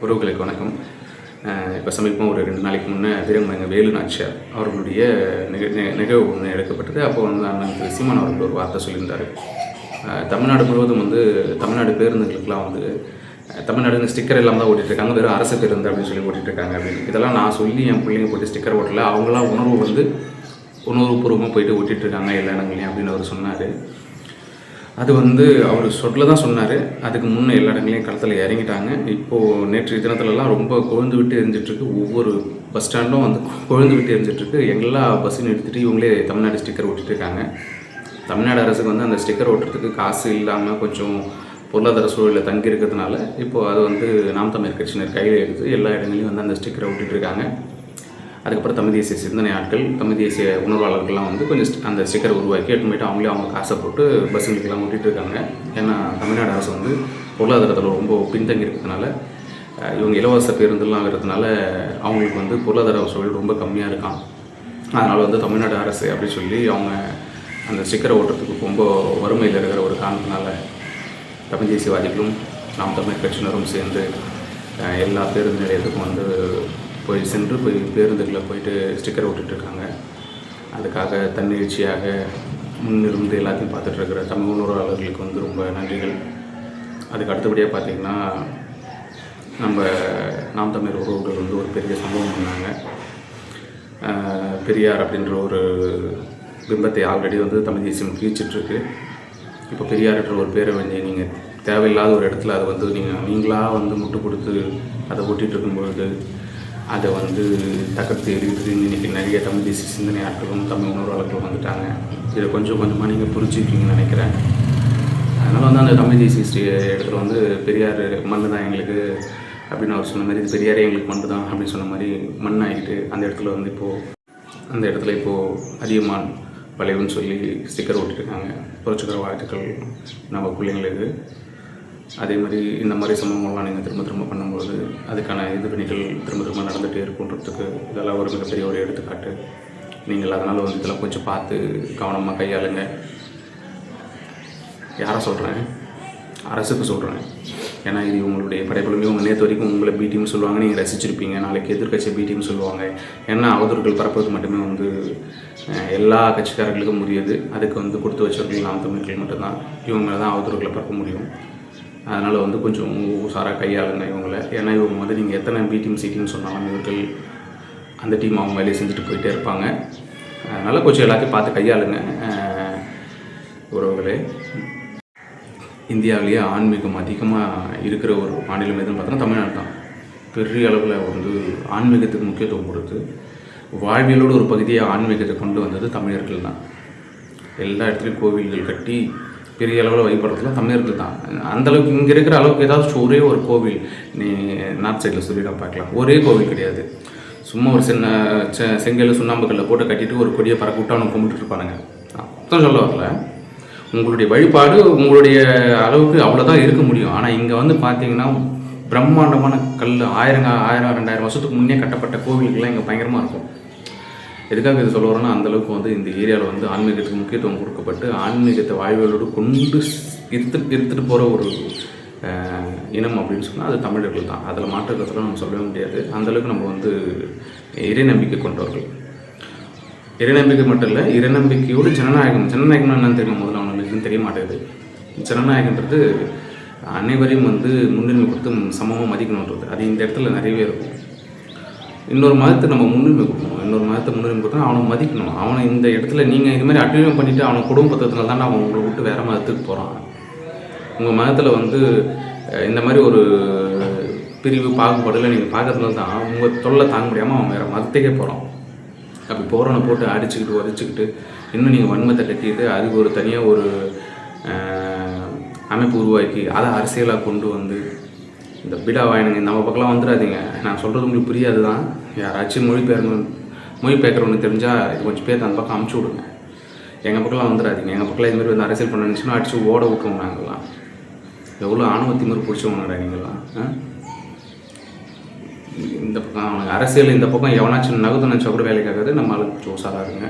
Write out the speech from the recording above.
உறவுகளுக்கு வணக்கம். இப்போ சமீபமாக ஒரு ரெண்டு நாளைக்கு முன்னே வீரமங்க வேலு நாச்சியார் அவர்களுடைய நிக நிகழ்வு ஒன்று எடுக்கப்பட்டது. அப்போ வந்து அண்ணன் திரு சீமான் அவர்கள் ஒரு வார்த்தை சொல்லியிருந்தார். தமிழ்நாடு முழுவதும் வந்து தமிழ்நாடு பேருந்துகளுக்கெல்லாம் வந்து அஹ், தமிழ்நாடு ஸ்டிக்கர் எல்லாம் தான் ஓட்டிட்டு இருக்காங்க வெறும் அரசு பேருந்து அப்படின்னு சொல்லி ஓட்டிட்டு இருக்காங்க அப்படின்னு. இதெல்லாம் நான் சொல்லி என் பிள்ளைங்க போட்டு ஸ்டிக்கர் ஓட்டல. அவங்களாம் உணர்வு வந்து உணர்வுபூர்வமாக போயிட்டு ஓட்டிட்டு இருக்காங்க எல்லா இடங்களையும் அப்படின்னு அவர் சொன்னார். அது வந்து அவர் சொல்ல தான் சொன்னார். அதுக்கு முன்னே எல்லா இடங்களையும் களத்தில் இறங்கிட்டாங்க. இப்போது நேற்று தினத்துலலாம் ரொம்ப கொழுந்து விட்டு எரிஞ்சிட்ருக்கு. ஒவ்வொரு பஸ் ஸ்டாண்டும் வந்து கொழுந்து விட்டு எரிஞ்சிட்ருக்கு. எல்லா பஸ்ஸையும் எடுத்துகிட்டு இவங்களே தமிழ்நாடு ஸ்டிக்கர் ஓட்டிட்டுருக்காங்க தமிழ்நாடு அரசுக்கு வந்து அந்த ஸ்டிக்கர் ஓட்டுறதுக்கு காசு இல்லாமல் கொஞ்சம் பொருளாதார சூழலில் தங்கி இருக்கிறதுனால இப்போது அது வந்து நாம் தமிழ் கட்சியினர் கையில் எடுத்து எல்லா இடங்களையும் வந்து அந்த ஸ்டிக்கரை ஓட்டிகிட்டு இருக்காங்க அதுக்கப்புறம் தமிழ் தேசிய சிந்தனை ஆட்கள் தமிழ் தேசிய உணர்வாளர்கள்லாம் வந்து கொஞ்சம் அந்த ஸ்டிக்கரை உருவாக்கி எட்டுமேட்டு போயிட்டு அவங்களே அவங்க காசை போட்டு பஸ்ஸுங்களுக்கெல்லாம் ஓட்டிட்டு இருக்காங்க. ஏன்னா தமிழ்நாடு அரசு வந்து பொருளாதாரத்தில் ரொம்ப பின்தங்கி இருக்கிறதுனால இவங்க இலவச பேருந்துலாம் இருக்கிறதுனால அவங்களுக்கு வந்து பொருளாதார சூழல் ரொம்ப கம்மியாக இருக்கான் அதனால் வந்து தமிழ்நாடு அரசு அப்படின்னு சொல்லி அவங்க அந்த ஸ்டிக்கரை ஓட்டுறதுக்கு ரொம்ப வறுமையில் இருக்கிற ஒரு காரணத்தினால தமிழ் தேசியவாதிகளும் நாம் தமிழ் கட்சியினரும் சேர்ந்து எல்லா பேருந்து நிலையத்துக்கும் வந்து போய் சென்று போய் பேருந்துகளில் போயிட்டு ஸ்டிக்கர் விட்டுட்ருக்காங்க அதுக்காக தன்னெழுச்சியாக முன்னிருந்து எல்லாத்தையும் பார்த்துட்ருக்கிற தமிழ் உணர்வாளர்களுக்கு வந்து ரொம்ப நன்றிகள். அதுக்கு அடுத்தபடியாக பார்த்திங்கன்னா நம்ம நாம் தமிழர் உறவுகள் வந்து ஒரு பெரிய சம்பவம் பண்ணாங்க. பெரியார் அப்படின்ற ஒரு பிம்பத்தை ஆல்ரெடி வந்து தமிழ் தேசியம் கீழ்ச்சிட்ருக்கு. இப்போ பெரியார்ன்ற ஒரு பேரை வந்து நீங்கள் தேவையில்லாத ஒரு இடத்துல அதை வந்து நீங்கள் நீங்களாக வந்து முட்டு கொடுத்து அதை ஒட்டிகிட்டு இருக்கும்பொழுது அதை வந்து தகர்த்து எறிகிறது இன்றைக்கி நிறைய தமிழ் தேசிய சிந்தனை ஆட்களும் தமிழ் உணர்வாளர்களும் வந்துட்டாங்க. இதை கொஞ்சம் கொஞ்சமாக நீங்கள் புரிஞ்சுக்கிட்டீங்கன்னு நினைக்கிறேன். அதனால் வந்து அந்த தமிழ் தேசிய ஸ்ரீ இடத்துல வந்து பெரியார் மண் தான் எங்களுக்கு அப்படின்னு அவர் சொன்ன மாதிரி இது பெரியாரே எங்களுக்கு மண் தான் அப்படின்னு சொன்ன மாதிரி மண் ஆகிட்டு அந்த இடத்துல வந்து இப்போது அந்த இடத்துல இப்போது அதிகமான் வளைவுன்னு சொல்லி ஸ்டிக்கர் ஓட்டிருக்காங்க புரட்சிகர வாழ்த்துக்கள் நம்ம பிள்ளைங்களுக்கு. அதே மாதிரி இந்த மாதிரி சம்பவங்கள்லாம் நீங்கள் திரும்ப திரும்ப பண்ணும்போது அதுக்கான எதிர்வினைகள் திரும்ப திரும்ப நடந்துகிட்டே இருக்குன்றதுக்கு இதெல்லாம் ஒரு மிகப்பெரிய ஒரு எடுத்துக்காட்டு. நீங்கள் அதனால் வந்து இதெல்லாம் கொஞ்சம் பார்த்து கவனமாக கையாளுங்க. யாரை சொல்கிறேன் அரசுக்கு சொல்கிறேன் ஏன்னா இது உங்களுடைய படைப்புலமே உங்கள் நேற்று வரைக்கும் உங்களை பி சொல்லுவாங்க நீங்கள் ரசிச்சிருப்பீங்க. நாளைக்கு எதிர்கட்சி பி சொல்லுவாங்க. ஏன்னா அவதூறுகள் பரப்புறது மட்டுமே வந்து எல்லா கட்சிக்காரர்களுக்கும் முடியுது அதுக்கு வந்து கொடுத்து வச்சவர்கள் நாம் தமிழர்கள் மட்டும்தான். இவங்க தான் அவதூறுகளை பரப்ப முடியும். அதனால் வந்து கொஞ்சம் உஷாராக கையாளுங்க இவங்கள. ஏன்னா இவங்க வந்து நீங்கள் எத்தனை பி டீம் சி சொன்னாலும் இவர்கள் அந்த டீம் அவங்க வேலையை செஞ்சுட்டு போயிட்டே இருப்பாங்க. அதனால் கொஞ்சம் எல்லாத்தையும் பார்த்து கையாளுங்க உறவுகளே. இந்தியாவிலேயே ஆன்மீகம் அதிகமாக இருக்கிற ஒரு மாநிலம் எதுன்னு பார்த்தோன்னா தமிழ்நாடு தான். பெரிய அளவில் வந்து ஆன்மீகத்துக்கு முக்கியத்துவம் கொடுத்து வாழ்வியலோட ஒரு பகுதியை ஆன்மீகத்தை கொண்டு வந்தது தமிழர்கள் தான். எல்லா இடத்துலையும் கோவில்கள் கட்டி பெரிய அளவில் வழிபடுறதுலாம் தமிழர்கள் தான். அந்த அளவுக்கு இங்கே இருக்கிற அளவுக்கு ஏதாவது ஒரே ஒரு கோவில் நீ நார்த் சைடில் சொல்லிடா பார்க்கலாம். ஒரே கோவில் கிடையாது. சும்மா ஒரு சின்ன செ- செங்கல் சுண்ணாம்புக்கல்ல போட்டு கட்டிட்டு ஒரு கொடியை பறக்க விட்டு அவனை கும்பிட்டுட்டு இருப்பானுங்க. சொல்ல வரல. உங்களுடைய வழிபாடு உங்களுடைய அளவுக்கு அவ்வளோதான் இருக்க முடியும். ஆனால் இங்கே வந்து பார்த்தீங்கன்னா பிரம்மாண்டமான கல் ஆயிரம் ஆயிரம் ரெண்டாயிரம் வருஷத்துக்கு முன்னே கட்டப்பட்ட கோவில்கள்லாம் இங்கே பயங்கரமாக இருக்கும். எதுக்காக இது சொல்ல வரேன்னா அந்தளவுக்கு வந்து இந்த ஏரியாவில் வந்து ஆன்மீகத்துக்கு முக்கியத்துவம் கொடுக்கப்பட்டு ஆன்மீகத்தை வாழ்வியலோடு கொண்டு ஸ்- இருத்து எடுத்துகிட்டு போகிற ஒரு இனம் அப்படின்னு சொன்னால் அது தமிழர்கள் தான். அதில் மாற்றுக்கிறதுலாம் நம்ம சொல்லவே முடியாது. அந்தளவுக்கு நம்ம வந்து இறை நம்பிக்கை கொண்டவர்கள். இறைநம்பிக்கை மட்டும் இல்லை இறைநம்பிக்கையோடு ஜனநாயகம். ஜனநாயகம்னா என்னன்னு தெரியும்? முதல்ல அவங்களுக்கு தெரிய மாட்டேங்குது. ஜனநாயகன்றது அனைவரையும் வந்து முன்னுரிமை கொடுத்து சமமாக மதிக்கணுன்றது. அது இந்த இடத்துல நிறையவே இருக்கும். இன்னொரு மதத்தை நம்ம முன்னுரிமை கொடுக்கணும். இன்னொரு மதத்தை முன்னுரிமை கொடுத்தா அவனை மதிக்கணும். அவனை இந்த இடத்துல நீங்கள் இது மாதிரி அட்டுழியம் பண்ணிவிட்டு அவனை குடும்பத்தினால தான் அவன் உங்களை விட்டு வேறு மதத்துக்கு போகிறான் உங்கள் மதத்தில் வந்து இந்த மாதிரி ஒரு பிரிவு பாகுபாடுல நீங்கள் பார்க்கறதுனால தான் உங்கள் தொல்லை தாங்க முடியாமல் அவன் வேறு மதத்துக்கே போகிறான் அப்படி போகிறவனை போட்டு அடிச்சுக்கிட்டு உதச்சிக்கிட்டு இன்னும் நீங்கள் வன்மத்தை கட்டிட்டு அதுக்கு ஒரு தனியாக ஒரு அமைப்பு உருவாக்கி அதை அரசியலாக கொண்டு வந்து இந்த பிடா வாயினுங்க நம்ம பக்கம்லாம் வந்துடாதீங்க. நான் சொல்கிறது உங்களுக்கு புரியாது தான் யாராச்சும் மொழிபெயர்ந்து மொழிபெயர்க்கிறவனு தெரிஞ்சால் இது கொஞ்சம் பேர் அந்த பக்கம் அமுச்சு விடுங்க. எங்கள் பக்கம்லாம் வந்துடாதீங்க. எங்கள் பக்கம்லாம் இதுமாதிரி வந்து அரசியல் பண்ண நினச்சுன்னா அடிச்சு ஓட விட்டுருவோம் நாங்கள்லாம் எவ்வளோ ஆணவத்தி மாதிரி பிடிச்சவங்கடா நீங்களாம் இந்த பக்கம் அவனுக்கு அரசியல் இந்த பக்கம் எவனாச்சும் நகுத்து நினச்சா கூட வேலைக்காகாது. நம்ம ஆளுக்கு கொஞ்சம் இருங்க.